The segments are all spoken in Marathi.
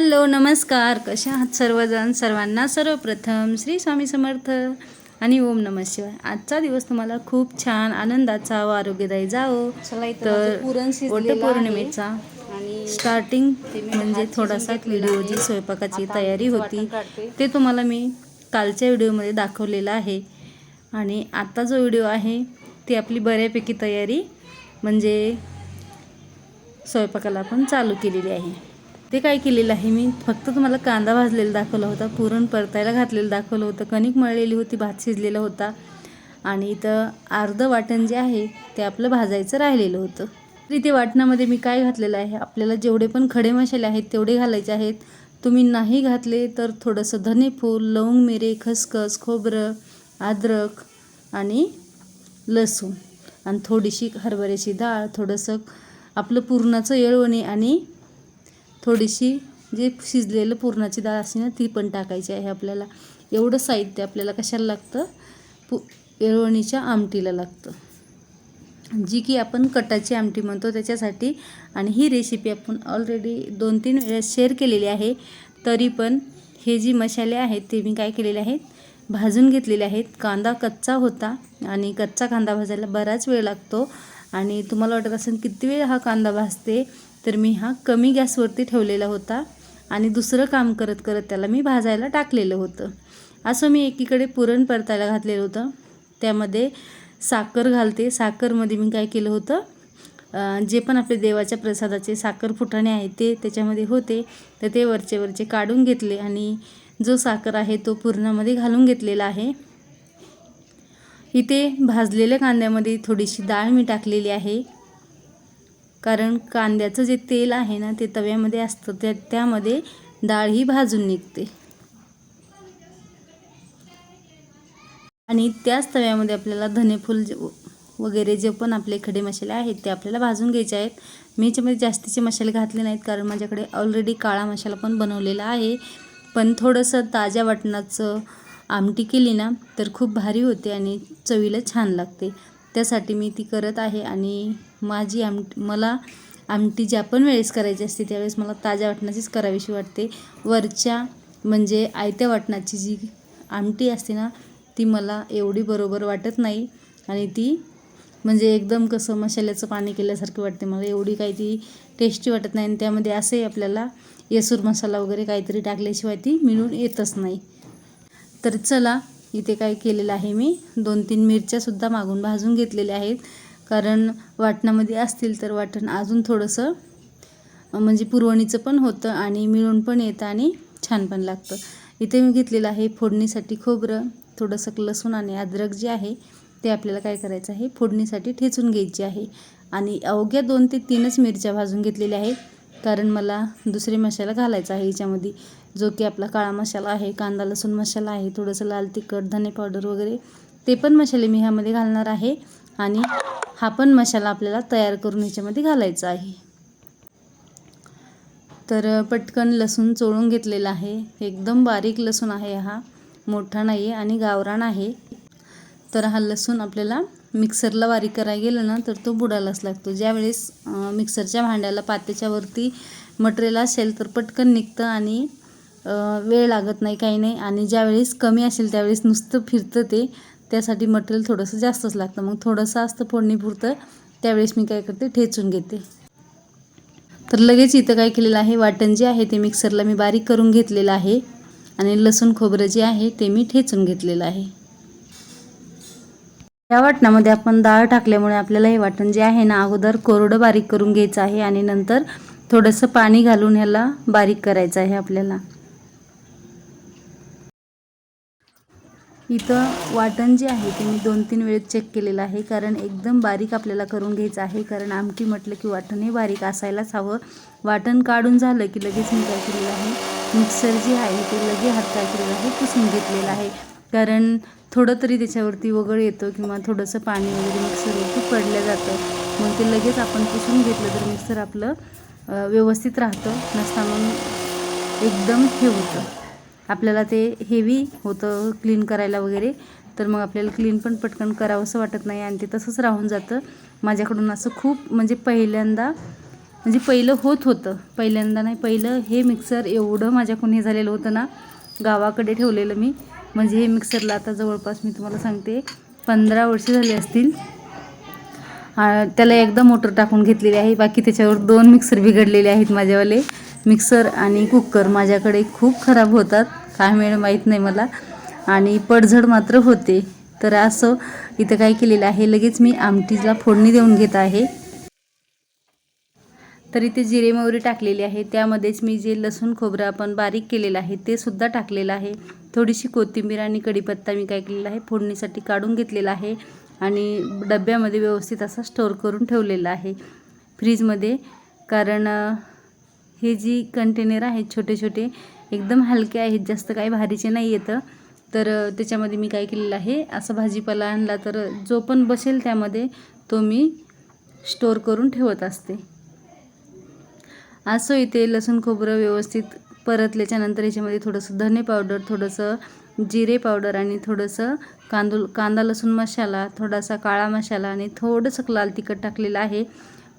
हॅलो नमस्कार कशा आहात सर्वजण सर्वांना सर्वप्रथम श्री स्वामी समर्थ आणि ओम नमः शिवाय आजचा दिवस तुम्हाला खूप छान आनंदाचा व आरोग्यदायी जावो तर माझं पुरण शिजलेलं आहे. वटपौर्णिमेचा आणि स्टार्टिंग म्हणजे थोडासा व्हिडिओ जी. स्वयंपाकाची तयारी होती. ते तुम्हाला मी कालच्या व्हिडिओमध्ये दाखवलेलं आहे आणि आता जो व्हिडिओ आहे ती आपली बऱ्यापैकी तयारी म्हणजे स्वयंपाकाला पण चालू केलेली आहे ते काय केलेलं आहे? मी फक्त तुम्हाला कांदा भाजलेला दाखवला होता पुरण परतायला घातलेलं दाखवलं होतं कणिक मळलेली होती भात शिजलेला होता आणि इथं अर्धं वाटण जे आहे ते आपलं भाजायचं राहिलेलं होतं. तर इथे वाटणामध्ये मी काय घातलेलं आहे? आपल्याला जेवढे पण खडे मसाले आहेत तेवढे घालायचे आहेत. तुम्ही नाही घातले तर थोडंसं धनेफूल लवंग मिरे खसखस खोबरं अद्रक आणि लसूण आणि थोडीशी हरभऱ्याची डाळ थोडंसं आपलं पुरणाचं येळवणी आणि थोडीशी जे शिजलेलं पुरणाची डाळ असते ना ती पण टाकायची आहे आपल्याला. एवढं साहित्य आपल्याला कशाला लागतं? पु येळवणीच्या आमटीला लागतं. जी की आपण कटाची आमटी म्हणतो त्याच्यासाठी. आणि ही रेसिपी आपण ऑलरेडी दोन तीन वेळा शेअर केलेली आहे. तरी पण हे जी मसाले आहेत ते मी काय केलेले आहेत? भाजून घेतलेले आहेत. कांदा कच्चा होता आणि कच्चा कांदा भाजायला बराच वेळ लागतो. आणि तुम्हाला वाटत असेल किती वेळ हा कांदा भाजते? तर मी हा कमी गॅसवरती ठेवलेला होता आणि दुसरं काम करत करत त्याला मी भाजायला टाकलेलं होतं. असं मी एकीकडे पुरण परतायला घातलेलं होतं. त्यामध्ये साखर घालते. साखरमध्ये मी काय केलं होतं? जे पण आपले देवाच्या प्रसादाचे साखर फुटाणे आहेत ते त्याच्यामध्ये होते. तर ते वरचे वरचे काढून घेतले आणि जो साखर आहे तो पुरणामध्ये घालून घेतलेला आहे. इथे भाजलेल्या कांद्यामध्ये थोडीशी डाळ मी टाकलेली आहे. कारण कांद्याचं जे तेल आहे ना ते तव्यामध्ये असतं त्या त्यामध्ये डाळ ही भाजून निघते. आणि त्याच तव्यामध्ये आपल्याला धनेफूल जे- वगैरे जे पण आपले खडे मसाले आहेत ते आपल्याला भाजून घ्यायचे आहेत. मी याच्यामध्ये जास्तीचे मसाले घातले नाहीत कारण माझ्याकडे ऑलरेडी काळा मसाला पण बनवलेला आहे. पण थोडंसं ताज्या वाटणाचं आमटी केली ना तर खूप भारी होते आणि चवीला छान लागते. त्यासाठी मी ती करत आहे आणि माझी आम मला आमटी ज्या पण वेळेस करायची असते त्यावेळेस मला ताज्या वाटणाचीच करावीशी वाटते. वरच्या म्हणजे आयत्या वाटणाची जी आमटी असते ना ती मला एवढी बरोबर वाटत नाही आणि ती म्हणजे एकदम कसं मसाल्याचं पाणी केल्यासारखं वाटते मला. एवढी काही ती टेस्टी वाटत नाही आणि त्यामध्ये असे आपल्याला येसूर मसाला वगैरे काहीतरी टाकल्याशिवाय ती मिळून येतच नाही. तर चला इथे काय केलेलं आहे मी. दोन तीन मिरच्यासुद्धा मागून भाजून घेतलेल्या आहेत. कारण वाटणामध्ये असतील तर वाटण अजून थोडंसं म्हणजे पुरवणीचं पण होतं आणि मिळून पण येतं आणि छान पण लागतं. इथे मी घेतलेलं आहे फोडणीसाठी खोबरं थोडंसं लसूण आणि अद्रक जे आहे ते आपल्याला काय करायचं आहे फोडणीसाठी ठेचून घ्यायची आहे. आणि अवघ्या दोन ते तीनच मिरच्या भाजून घेतलेल्या आहेत. कारण मला दुसरे मसाला घालायचा आहे याच्यामध्ये. जो की आपला काळा मसाला आहे कांदा लसूण मसाला आहे थोडंसं लाल तिखट धने पावडर वगैरे ते पण मसाले मी ह्यामध्ये घालणार आहे. आणि हा पण मसाला आपल्याला तयार करून ह्याच्यामध्ये घालायचा आहे. तर पटकन लसूण चोळून घेतलेला आहे. एकदम बारीक लसूण आहे हा. मोठा नाही आहे आणि गावरान आहे. तर हा लसूण आपल्याला मिक्सरला बारीक करायला गेलं ना तर तो बुडायलाच लागतो. ज्यावेळेस मिक्सरच्या भांड्याला पात्याच्यावरती मटेरियल असेल तर पटकन निघतं आणि वेळ लागत नाही काही नाही. आणि ज्यावेळेस कमी असेल त्यावेळेस नुसतं फिरतं ते. त्यासाठी मटेरियल थोडंसं जास्तच लागतं. मग थोडंसं असतं फोडणीपुरतं त्यावेळेस मी काय करते ठेचून घेते. तर लगेच इथं काय केलेलं आहे वाटण जे आहे ते मिक्सरला मी बारीक करून घेतलेलं आहे. आणि लसूण खोबरं जे आहे ते मी ठेचून घेतलेलं आहे. या वाटणामध्ये आपण डाळ टाकल्यामुळे आपल्याला हे वाटण जे आहे ना अगोदर कोरडं बारीक करून घ्यायचं आहे. आणि नंतर थोडंसं पाणी घालून ह्याला बारीक करायचं आहे आपल्याला. इथं वाटण जे आहे ते मी दोन तीन वेळेस चेक केलेलं आहे. कारण एकदम बारीक आपल्याला करून घ्यायचं आहे. कारण आमटी म्हटलं की वाटण हे बारीक असायलाच हवं. वाटण काढून झालं की लगेच मी काय केलेलं आहे? मिक्सर जे आहे ते लगे हात काय केलेलं आहे? पुसून घेतलेलं आहे. कारण थोडं तरी त्याच्यावरती वगळ येतो किंवा थोडंसं पाणी वगैरे मिक्सरवरती पडलं जातं. मग ते लगेच आपण पुसून घेतलं तर मिक्सर आपलं व्यवस्थित राहतं. नसता मग एकदम हे होतं. आपल्याला ते हेवी होतं क्लीन करायला वगैरे. तर मग आपल्याला क्लीन पण पटकन करावंसं वाटत नाही आणि ते तसंच राहून जातं. माझ्याकडून असं खूप म्हणजे पहिल्यांदा म्हणजे पहिलं होत होतं. पहिल्यांदा नाही पहिलं हे मिक्सर एवढं माझ्याकडून हे झालेलं होतं ना गावाकडे ठेवलेलं मी. म्हणजे हे मिक्सरला आता जवळपास मी तुम्हाला सांगते पंधरा वर्ष झाली असतील. त्याला एकदा मोटर टाकून घेतलेली आहे. बाकी त्याच्यावर दोन मिक्सर बिघडलेले आहेत माझ्यावाले. मिक्सर आणि कुकर माझ्याकडे खूप खराब होतात. काय मिळेल माहीत नाही मला. आणि पडझड मात्र होते. तर असं इथं काय केलेलं आहे. लगेच मी आमटीला फोडणी देऊन घेत आहे. तर इथे जिरे मोहरी टाकलेली आहे. त्यामध्येच मी जे लसूण खोबरं आपण बारीक केलेलं आहे ते सुद्धा टाकलेलं आहे. थोडीशी कोथिंबीर आणि कढीपत्ता मी काय केलेला आहे फोडणीसाठी काढून घेतलेला आहे. आणि डब्यामध्ये व्यवस्थित असा स्टोअर करून ठेवलेला आहे. फ्रीजमध्ये कारण हे जी कंटेनर आहेत छोटे छोटे एकदम हलके आहेत जास्त काही भारीचे नाही येतं तर त्याच्यामध्ये मी काय केलेलं आहे असं भाजीपाला आणला तर जो पण बसेल त्यामध्ये तो मी स्टोअर करून ठेवत असते. असं इथे लसूण खोबरं व्यवस्थित परतल्याच्यानंतर याच्यामध्ये थोडंसं धने पावडर थोडंसं जिरे पावडर आणि थोडंसं कांदूल कांदा लसूण मसाला थोडासा काळा मसाला आणि थोडंसं लाल तिखट टाकलेलं आहे.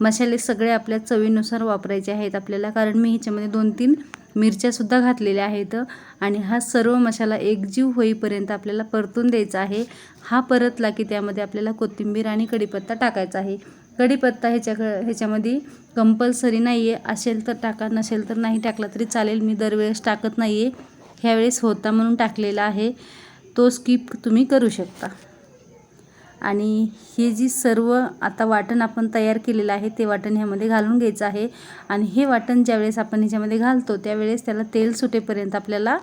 मसाले सगळे आपल्या चवीनुसार वापरायचे आहेत. आपल्याला कारण मी ह्याच्यामध्ये दोन तीन मिरच्यासुद्धा घातलेल्या आहेत आणि हा सर्व मसाला एकजीव होईपर्यंत आपल्याला परतून द्यायचा आहे. हा परतला की त्यामध्ये आपल्याला कोथिंबीर आणि कढीपत्ता टाकायचा आहे. कढीपत्ता ह्याच्या ह्याच्यामध्ये कंपल्सरी नाही आहे असेल तर टाका नसेल तर नाही टाकला तरी चालेल. मी दरवेळेस टाकत नाही आहे ह्यावेळेस होता म्हणून टाकलेला आहे. तो स्किप तुम्ही करू शकता. आणि हे जी सर्व आता वाटण आपण तयार केलेलं आहे ते वाटण ह्यामध्ये घालून घ्यायचं आहे. आणि हे वाटण ज्यावेळेस आपण ह्याच्यामध्ये घालतो त्यावेळेस त्याला तेल सुटेपर्यंत आपल्याला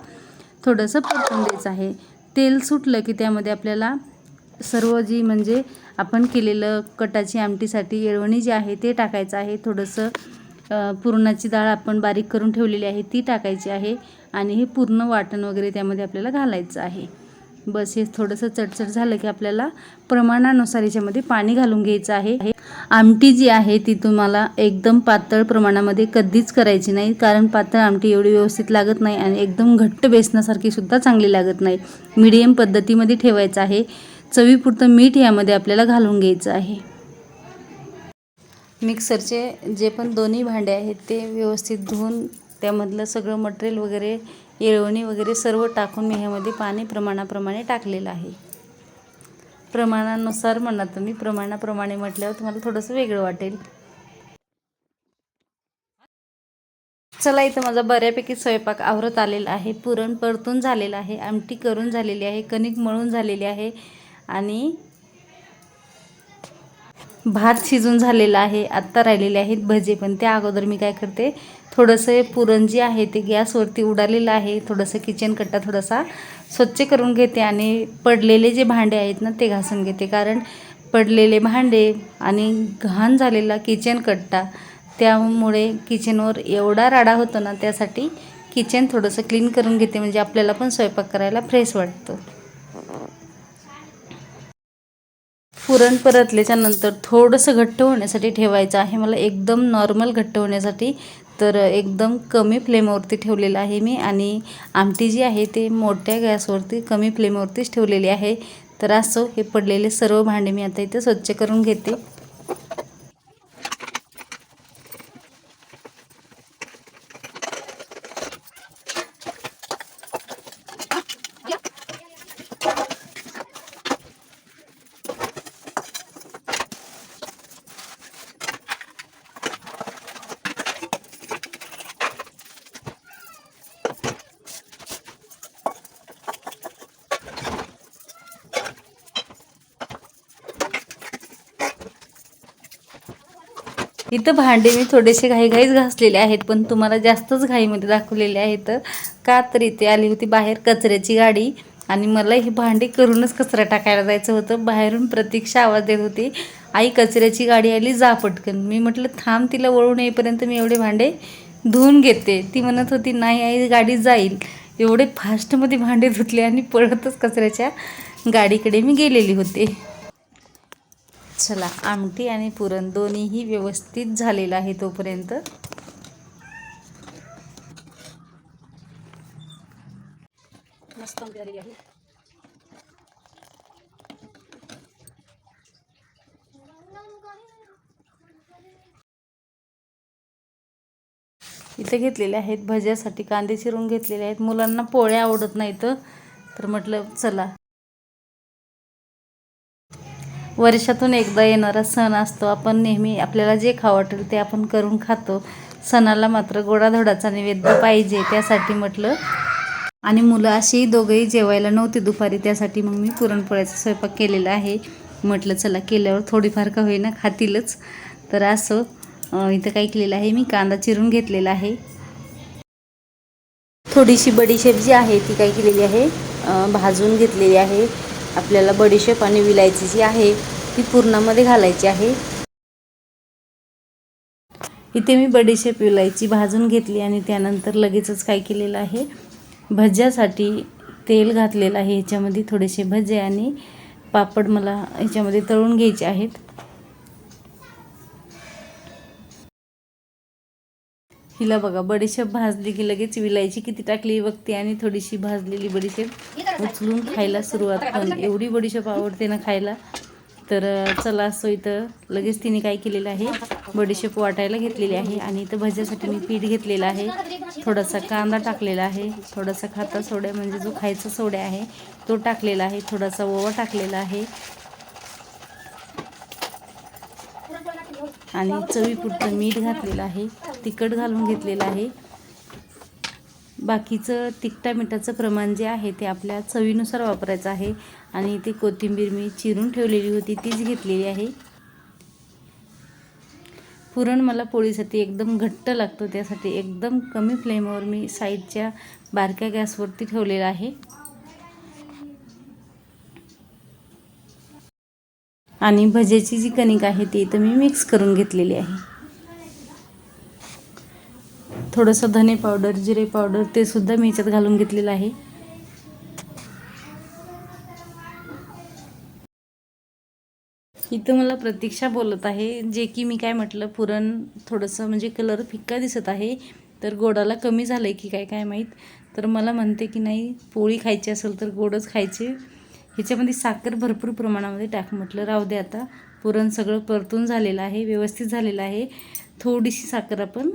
थोडंसं परतून द्यायचं आहे. तेल सुटलं की त्यामध्ये आपल्याला सर्व जी म्हणजे आपण केलेलं कटाची आमटीसाठी येळवणी जी आहे ते टाकायचं आहे. थोडंसं पुरणाची डाळ आपण बारीक करून ठेवलेली आहे ती टाकायची आहे आणि हे पूर्ण वाटण वगैरे त्यामध्ये आपल्याला घालायचं आहे. बस हे थोडंसं चटचट झालं की आपल्याला प्रमाणानुसार याच्यामध्ये पाणी घालून घ्यायचं आहे. आमटी जी आहे ती तुम्हाला एकदम पातळ प्रमाणामध्ये कधीच करायची नाही कारण पातळ आमटी एवढी व्यवस्थित लागत नाही आणि एकदम घट्ट बेसनासारखी सुद्धा चांगली लागत नाही. मीडियम पद्धतीमध्ये ठेवायचं आहे. चवीपुरतं मीठ यामध्ये आपल्याला घालून घ्यायचं आहे. मिक्सरचे जे पण दोन्ही भांडे आहेत ते व्यवस्थित धुवून त्यामधलं सगळं मटेरियल वगैरे येळवणी वगैरे सर्व टाकून मी ह्यामध्ये पाणी प्रमाणाप्रमाणे टाकलेलं आहे. प्रमाणानुसार म्हणा तुम्ही प्रमाणाप्रमाणे म्हटल्यावर तुम्हाला थोडंसं वेगळं वाटेल. चला इथं माझा बऱ्यापैकी स्वयंपाक आवरत आलेला आहे. पुरण परतून झालेलं आहे. आमटी करून झालेली आहे. कणिक मळून झालेली आहे. आणि भात शिजून झालेला आहे आत्ता राहिलेले आहेत भजे पण त्या अगोदर मी काय करते थोडंसं पुरण जे आहे ते गॅसवरती उडालेलं आहे थोडंसं किचन कट्टा थोडासा स्वच्छ करून घेते आणि पडलेले जे भांडे आहेत ना ते घासून घेते. कारण पडलेले भांडे आणि घाण झालेला किचन कट्टा त्यामुळे किचनवर एवढा राडा होतो ना त्यासाठी किचन थोडंसं क्लीन करून घेते म्हणजे आपल्याला पण स्वयंपाक करायला फ्रेश वाटतं. पुरण परतल्याच्या नंतर थोडंसं घट्ट होण्यासाठी ठेवायचं आहे. मला एकदम नॉर्मल घट्ट होण्यासाठी तर एकदम कमी फ्लेमवरती ठेवलेलं आहे मी आणि आमटी जी आहे ते मोठ्या गॅसवरती कमी फ्लेमवरतीच ठेवलेली आहे. तर असं हे पडलेले सर्व भांडे मी आता इथे स्वच्छ करून घेते. इथं भांडे मी थोडेसे घाईघाईच घासलेले आहेत पण तुम्हाला जास्तच घाईमध्ये दाखवलेले आहेत का तर इथे आली होती बाहेर कचऱ्याची गाडी आणि मला हे भांडी करूनच कचरा टाकायला जायचं होतं. बाहेरून प्रतीक्षा आवाज देत होती आई कचऱ्याची गाडी आली जा पटकन. मी म्हटलं थांब तिला वळून येईपर्यंत मी एवढे भांडे धुवून घेते. ती म्हणत होती नाही आई गाडी जाईल. एवढे फास्टमध्ये भांडे धुतले आणि पळतच कचऱ्याच्या गाडीकडे मी गेलेली होते. चला आमटी आणि पुरण दोन्हीही व्यवस्थित झालेलं आहे तोपर्यंत. मस्त आमटी झालेली आहे. इथे घेतलेले आहेत भज्यासाठी कांदे चिरून घेतलेले आहेत. मुलांना पोळ्या आवडत नाहीत तर म्हटलं चला. वर्षातून एकदा येणारा सण असतो. आपण नेहमी आपल्याला जे खावं वाटेल ते आपण करून खातो. सणाला मात्र गोडाधोडाचा नैवेद्य पाहिजे त्यासाठी म्हटलं. आणि मुलं अशी दोघंही जेवायला नव्हते दुपारी त्यासाठी मग मी पुरणपोळ्याचा स्वयंपाक केलेला आहे. म्हटलं चला केल्यावर थोडीफार का होईना खातीलच. तर असं इथं काय केलेलं आहे मी कांदा चिरून घेतलेला आहे. थोडीशी बडीशेप जी आहे ती काय केलेली आहे भाजून घेतलेली आहे. आपल्याला बडीशेप आणि विलायची जी आहे ती पूर्णामध्ये घालायची आहे. इथे मी बडीशेप विलायची भाजून घेतली आणि त्यानंतर लगेचच काय केलेलं आहे भज्यासाठी तेल घातलेलं आहे. ह्याच्यामध्ये थोडेसे भजे आणि पापड मला ह्याच्यामध्ये तळून घ्यायचे आहेत. हिला बघा बडीशेप भाजली की लगेच विलायची किती टाकली बघते आणि थोडीशी भाजलेली बडीशेप उचलून खायला सुरुवात पण एवढी बडीशेप आवडते ना खायला. तर चला असो इथं लगेच तिने काय केलेलं आहे बडीशेप वाटायला घेतलेली आहे आणि इथं भज्यासाठी मी पीठ घेतलेलं आहे. थोडासा कांदा टाकलेला आहे. थोडासा खाता सोड्या म्हणजे जो खायचा सोड्या आहे तो टाकलेला आहे. थोडासा ओवा टाकलेला आहे. आणि चवीपुरतं मीठ घातलेलं आहे तिखट घालून घेतलेलं आहे. बाकीचं तिखटा मिठाचं प्रमाण जे आहे ते आपल्या चवीनुसार वापरायचं आहे. आणि ते कोथिंबीर मी चिरून ठेवलेली होती तीच घेतलेली आहे. पुरण मला पोळीसाठी एकदम घट्ट लागतं त्यासाठी एकदम कमी फ्लेमवर मी साईडच्या बारक्या गॅसवरती ठेवलेलं आहे. आणि भज्याची जी कणिक आहे ती इथं मी मिक्स करून घेतलेली आहे. थोडंसं धने पावडर जिरे पावडर ते सुद्धा मी याच्यात घालून घेतलेलं आहे. इथं मला प्रतीक्षा बोलत आहे जे की मी काय म्हटलं पुरण थोडंसं म्हणजे कलर फिक्का दिसत आहे तर गोडाला कमी झालं आहे की काय काय माहीत. तर मला म्हणते की नाही पोळी खायची असेल तर गोडच खायचे. ह्याच्यामध्ये साखर भरपूर प्रमाणामध्ये टाक म्हटलं राहू दे आता. पुरण सगळं परतून झालेलं आहे व्यवस्थित झालेलं आहे. थोडीशी साखर आपण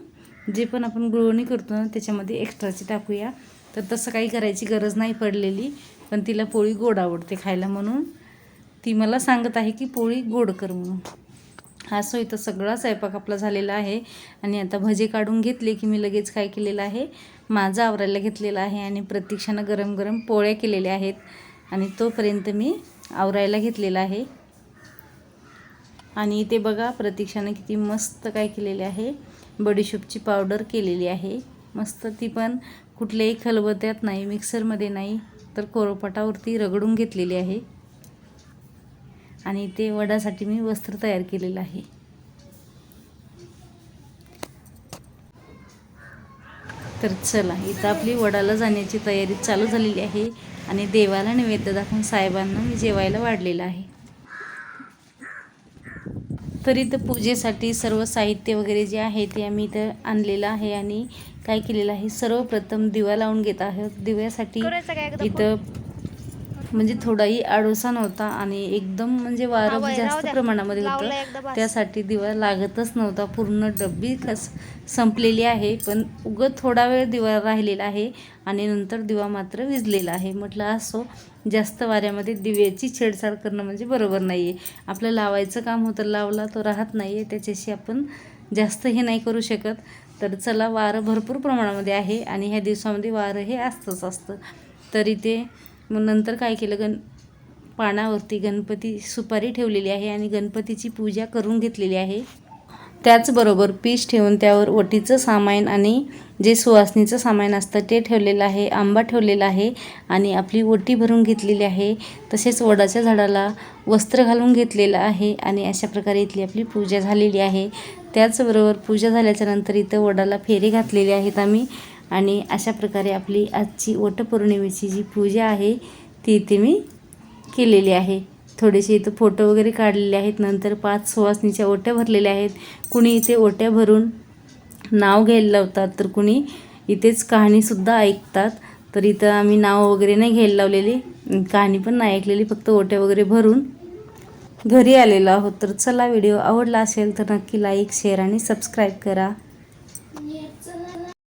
जे पण आपण गुळवणी करतो ना त्याच्यामध्ये एक्स्ट्राची टाकूया. तर तसं काही करायची गरज नाही पडलेली पण तिला पोळी गोड आवडते खायला म्हणून. ती मला सांगत आहे की पोळी गोड कर म्हणून. हा सोय तर सगळा स्वयंपाक आपला झालेला आहे. आणि आता भजे काढून घेतले की मी लगेच काय केलेलं आहे? माझं आवरायला घेतलेलं आहे आणि प्रतीक्षानं गरम गरम पोळ्या केलेल्या आहेत. आणि तोपर्यंत मी आवरायला घेतलेला आहे. आणि इथे बघा प्रतीक्षानं किती मस्त काय केलेले आहे. बडीशोपची पावडर केलेली आहे. मस्त ती पण कुठल्याही खलबत्यात नाही मिक्सरमध्ये नाही तर कोरपटावरती रगडून घेतलेली आहे. आणि ते वडासाठी मी वस्त्र तयार केलेलं आहे. तर चला इथं आपली वडाला जाण्याची तयारी चालू झालेली आहे. आणि देवाला नैवेद्य दाखवून साहेबांना मी जेवायला वाढलेलं आहे. तर इथं पूजेसाठी सर्व साहित्य वगैरे जे आहे ते आम्ही इथं आणलेलं आहे आणि काय केलेलं आहे सर्वप्रथम दिवा लावून घेत आहोत. दिव्यासाठी इथं म्हणजे थोडाही आडोसा नव्हता आणि एकदम म्हणजे वारं जास्त प्रमाणामध्ये होतं. त्यासाठी दिवा लागतच नव्हता. पूर्ण डब्बी कस संपलेली आहे पण उगत थोडा वेळ दिवा राहिलेला आहे आणि नंतर दिवा मात्र विजलेला आहे. म्हटलं असो जास्त वाऱ्यामध्ये दिव्याची छेडछाड करणं म्हणजे बरोबर नाही आहे आपलं लावायचं काम होतं लावला तो राहत नाही आहे त्याच्याशी आपण जास्त हे नाही करू शकत. तर चला वारं भरपूर प्रमाणामध्ये आहे आणि ह्या दिवसामध्ये वारं हे असतंच असतं. तर इथे मग नंतर काय केलं? गण पानावरती गणपती सुपारी ठेवलेली आहे आणि गणपतीची पूजा करून घेतलेली आहे. त्याचबरोबर पीस ठेवून त्यावर वटीचं सामान आणि जे सुवासनीचं सामान असतं ते ठेवलेलं आहे आंबा ठेवलेला आहे आणि आपली ओटी भरून घेतलेली आहे. तसेच वडाच्या झाडाला वस्त्र घालून घेतलेलं आहे आणि अशा प्रकारे इथली आपली पूजा झालेली आहे. त्याचबरोबर पूजा झाल्याच्यानंतर इथं वडाला फेरे घातलेले आहेत आम्ही. आणि अशा प्रकारे आपली आजची वटपौर्णिमेची जी पूजा आहे ती इथे मी केलेली आहे. थोडेसे इथं फोटो वगैरे काढलेले आहेत. नंतर पाच सुवासनीच्या ओट्या भरलेल्या आहेत. कुणी इथे ओट्या भरून नाव घ्यायला लावतात तर कुणी इथेच कहाणीसुद्धा ऐकतात. तर इथं आम्ही नाव वगैरे नाही घ्यायला लावलेली. कहाणी पण नाही ऐकलेली. फक्त ओट्या वगैरे भरून घरी आलेलो आहोत. तर चला व्हिडिओ आवडला असेल तर नक्की लाईक शेअर आणि सबस्क्राईब करा.